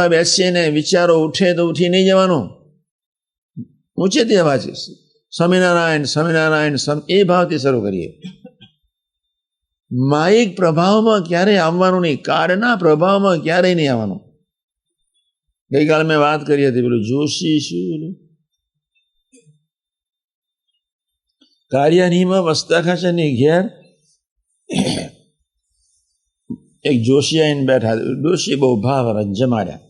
બેસીએ વિચારો, ઉઠે તો ઉઠી નહીં ઊંચે ઊંચેથી વાંચીશ સ્વામિનારાયણ સ્વામિનારાયણ એ ભાવથી શરૂ કરીએ. માયિક પ્રભાવમાં ક્યારેય આવવાનું નહીં, કાળના પ્રભાવમાં ક્યારેય નહીં આવવાનું. ગઈકાલે મેં વાત કરી હતી, પેલું જોશી શું કાર્યનીમાં વસતા ની ઘેર. એક જોશી આવીને બેઠા, જોશી બહુ ભાવ જમાડ્યા.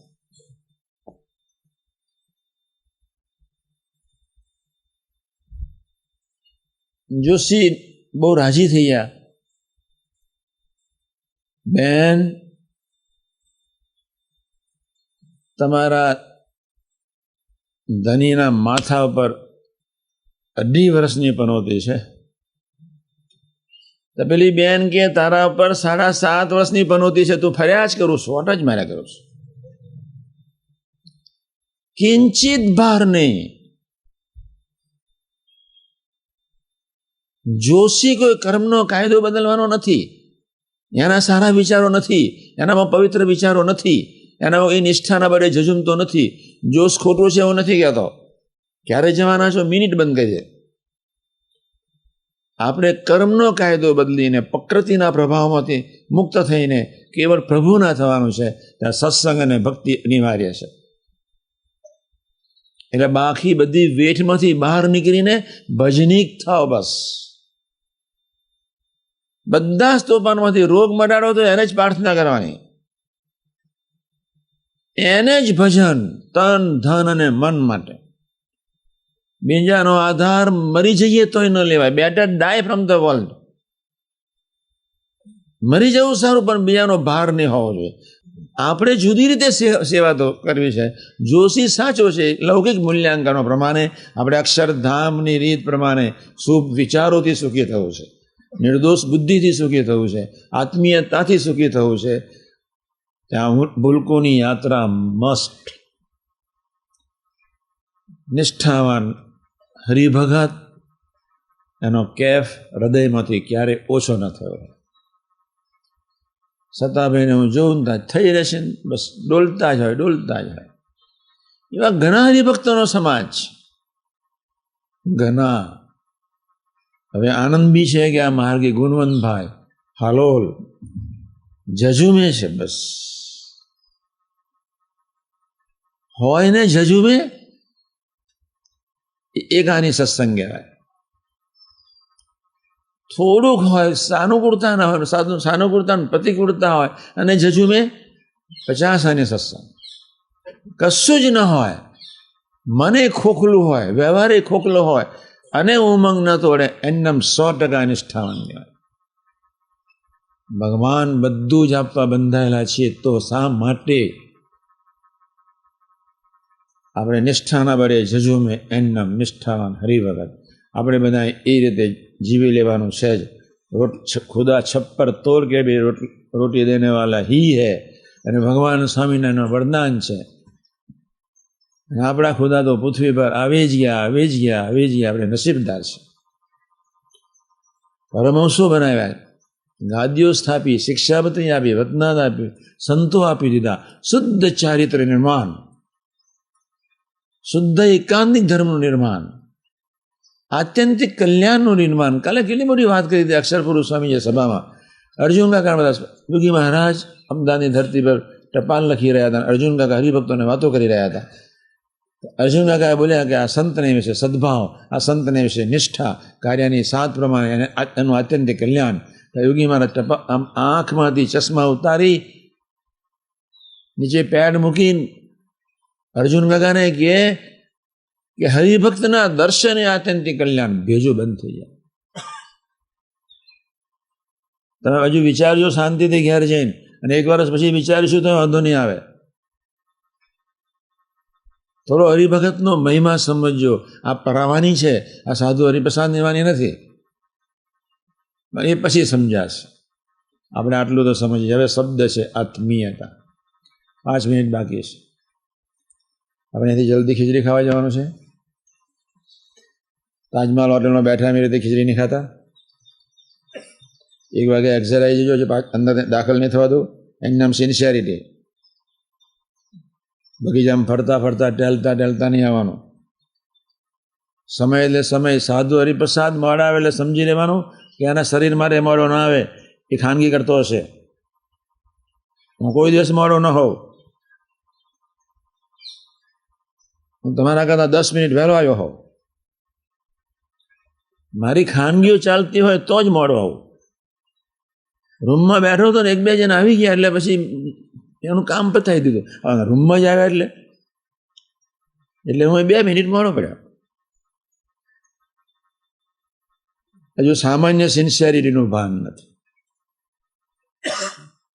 જોશી બહુ રાજી થઈ ગયા. બેન, તમારા ધનીના માથા ઉપર અઢી વર્ષની પનોતી છે. તો પેલી બેન કે, તારા ઉપર સાડા સાત વર્ષની પનોતી છે, તું ફર્યા જ કરું શોટ જ માર્યા કરું છું. કિંચિત ભાર નહીં. જોશી કોઈ કર્મનો કાયદો બદલવાનો નથી. એના સારા વિચારો નથી. એનામાં પવિત્ર વિચારો નથી. એનામાં એ નિષ્ઠાના બળે જજુમતો નથી. જોશ ખોટું છે એવું નથી કહેતો. ક્યારે જવાના છો? મિનિટ બંધ કરી દે. આપણે કર્મનો કાયદો બદલીને પ્રકૃતિના પ્રભાવમાંથી મુક્ત થઈને કેવળ પ્રભુના થવાનું છે. ત્યાં સત્સંગ અને ભક્તિ અનિવાર્ય છે. એટલે બાકી બધી વેઠમાંથી બહાર નીકળીને ભજનીક થાવ બસ. બધા સ્તોપાનમાંથી રોગ મટાડો તો એને જ પ્રાર્થના કરવાની. એને જ ભજન, તન, ધન અને મન માટે. બીજાનો આધાર મરી જઈએ તોય ન લેવાય. Better die from the world મરી જવું સારું, પણ બીજાનો ભાર નહીં હોવો જોઈએ. આપણે જુદી રીતે સેવા તો કરવી છે. જોશી સાચો છે. લૌકિક મૂલ્યાંકનો પ્રમાણે આપણે અક્ષરધામની રીત પ્રમાણે શુભ વિચારોથી સુખી થવું છે. નિર્દોષ બુદ્ધિથી સુખી થવું છે, આત્મીયતાથી સુખી થવું છે, ત્યાં ભૂલકોની યાત્રા મસ્ટ નિષ્ઠાવાન હરિભગત, એનો કેફ હૃદયમાંથી ક્યારે ઓછો ન થયો. સતાભાઈને હું જોઉં ત્યાં થઈ રહેશે બસ ડોલતા જ હોય, ડોલતા જ હોય. એવા ઘણા હરિભક્તોનો સમાજ ઘણા હવે આનંદ બી છે કે આ માર્ગે ગુણવંતભાઈ હાલોલ જજુમે છે બસ. હોય ને જજુમે, એ આની સત્સંગ કહેવાય. થોડુંક હોય, સાનુકૂળતા ના હોય, સાધુ, સાનુકૂળતા પ્રતિકૂળતા હોય, અને જજુમે પચાસ આની સત્સંગ. કશું જ ન હોય. મને ખોખલું હોય, વ્યવહારે ખોખલો હોય અને ઉમંગ ન તોડે એમનેમ સો ટકા નિષ્ઠાવાન કહેવાય ભગવાન બધું જ આપવા બંધાયેલા છીએ તો શા માટે આપણે નિષ્ઠાના બળે જજુમે એમનેમ નિષ્ઠાવાન હરિભગત આપણે બધા એ રીતે જીવી લેવાનું છે જ રોટ ખુદા છપ્પર તોડ કે બી રોટી દેને વાલા હી હે અને ભગવાન સ્વામિનારાયણ વરદાન છે આપણા ખુદા તો પૃથ્વી પર આવી જ ગયા, આવી જ ગયા, આવી જ ગયા. આપણે નસીબદાર છે પરમહંસો બનાવ્યા. ગાદીઓ સ્થાપી શિક્ષાપત્રી આપી વતનાદ આપી, સંતો આપી દીધા. શુદ્ધ ચારિત્ર નિર્માણ. શુદ્ધ એકાંતિક ધર્મનું નિર્માણ. આત્યંતિક કલ્યાણનું નિર્માણ. કાલે કેટલી મોટી વાત કરી હતી અક્ષર પુરુષ સ્વામીજી સભામાં. અર્જુન કાકા બધા યોગી મહારાજ અમદાની ધરતી પર ટપાલ લખી રહ્યા હતા અર્જુન કાકા હરિભક્તોને વાતો કરી રહ્યા હતા. અર્જુન કાકાએ બોલ્યા કે આ સંતને વિશે સદભાવ, આ સંતને વિશે નિષ્ઠા, કાર્યની સાત પ્રમાણે એનું આત્યંતિક કલ્યાણ. યોગી મહારાજ ટપા આમ આંખમાંથી ચશ્મા ઉતારી, નીચે પેડ મૂકીને અર્જુન કાકાને કહે કે હરિભક્તના દર્શને આત્યંતિક કલ્યાણ. ભેજો બંધ થઈ જાય. તમે હજુ વિચારજો શાંતિથી ઘેર જઈને. અને એક વર્ષ પછી વિચારીશું તો વાંધો નહીં આવે. થોડો હરિભગતનો મહિમા સમજજો. આ પરાવાની છે, આ સાધુ હરિપ્રસાદ લેવાની નથી. એ પછી સમજાશે. આપણે આટલું તો સમજીએ. હવે શબ્દ છે આત્મીયતા. પાંચ મિનિટ બાકી છે. આપણે અહીંથી જલ્દી ખીચડી ખાવા જવાનું છે. તાજમહાલ હોટલમાં બેઠા એવી રીતે ખીચડી નહીં ખાતા. એક વાગે એક્ઝર આવી જજો અંદર દાખલ નહીં થવા દઉં. એનું નામ સિન્સિયરિટી બગીચામાં ફરતા ફરતા ટેલતા ટેલતા નહીં આવવાનું. સમય એટલે સમય સાધુ હરિપ્રસાદ મોડા આવે એટલે સમજી લેવાનું કે આના શરીર મારે મોડો ના આવે, એ ખાનગી કરતો હશે. હું કોઈ દિવસ મોડો ન હોઉં. હું તમારા કરતાં દસ મિનિટ વહેલો આવ્યો હોઉં. મારી ખાનગીઓ ચાલતી હોય તો જ મોડો આવું. રૂમમાં બેઠો હતો ને એક બે જણ આવી ગયા એટલે પછી એનું કામ પતાવી દીધું. હવે રૂમમાં જ આવ્યા એટલે. એટલે હું બે મિનિટ મોડો પડ્યો. હજુ સામાન્ય સિન્સિયરિટીનું ભાન નથી.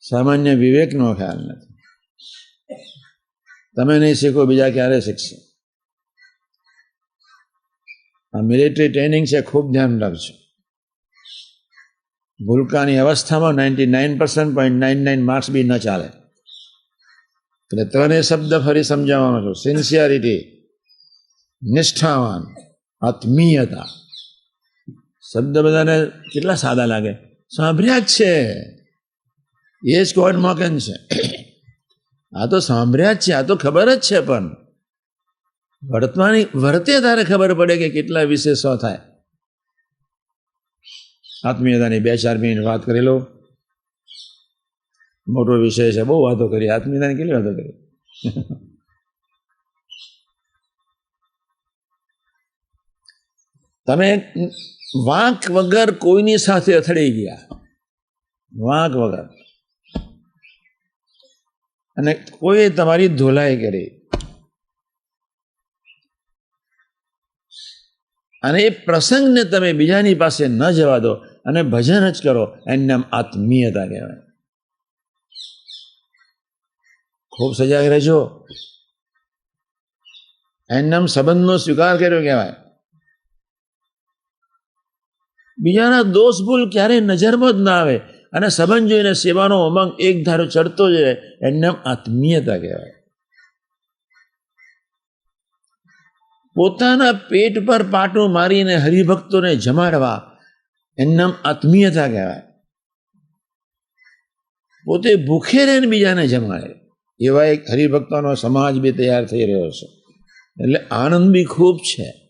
સામાન્ય વિવેકનો ખ્યાલ નથી. તમે નહીં શીખો, બીજા ક્યારે શીખશે? આ મિલિટરી ટ્રેનિંગ છે, ખૂબ ધ્યાન રાખજો. ભૂલકાની અવસ્થામાં ninety nine percent point nine nine marks બી ન ચાલે. એટલે ત્રણે શબ્દ ફરી સમજાવવાનો છું સિન્સિયરિટી નિષ્ઠાવાન આત્મીયતા શબ્દ બધાને કેટલા સાદા લાગે સાંભળ્યા જ છે એ જ કોડ મોકેન છે આ તો સાંભળ્યા જ છે આ તો ખબર જ છે પણ વર્તમાની વર્તે તારે ખબર પડે કે કેટલા વિશેષો થાય આત્મીયતાની બે ચાર મિનિટ વાત કરી લો મોટો વિષય છે, બહુ વાતો કરી, આત્મીયતાની કેટલી વાતો કરી? તમે વાંક વગર કોઈની સાથે અથડાઈ ગયા? વાંક વગર. અને કોઈ તમારી ધોલાઈ કરી? અને એ પ્રસંગને તમે બીજાની પાસે ન જવા દો અને ભજન જ કરો એમને આત્મીયતા કહેવાય. ખૂબ સજાગ રહેજો એનું નામ સંબંધનો સ્વીકાર કર્યો કહેવાય બીજાના દોષ ભૂલ ક્યારેય નજરમાં જ ના આવે અને સંબંધ જોઈને સેવાનો ઉમંગ એક ધારો ચડતો જાય એનું નામ આત્મીયતા કહેવાય પોતાના પેટ પર પાટું મારીને હરિભક્તોને જમાડવા એનું નામ આત્મીયતા કહેવાય પોતે ભૂખે રહીને બીજાને જમાડે એવા એક હરિભક્તોનો સમાજ બી તૈયાર થઈ રહ્યો છે. એટલે આનંદ બી ખૂબ છે.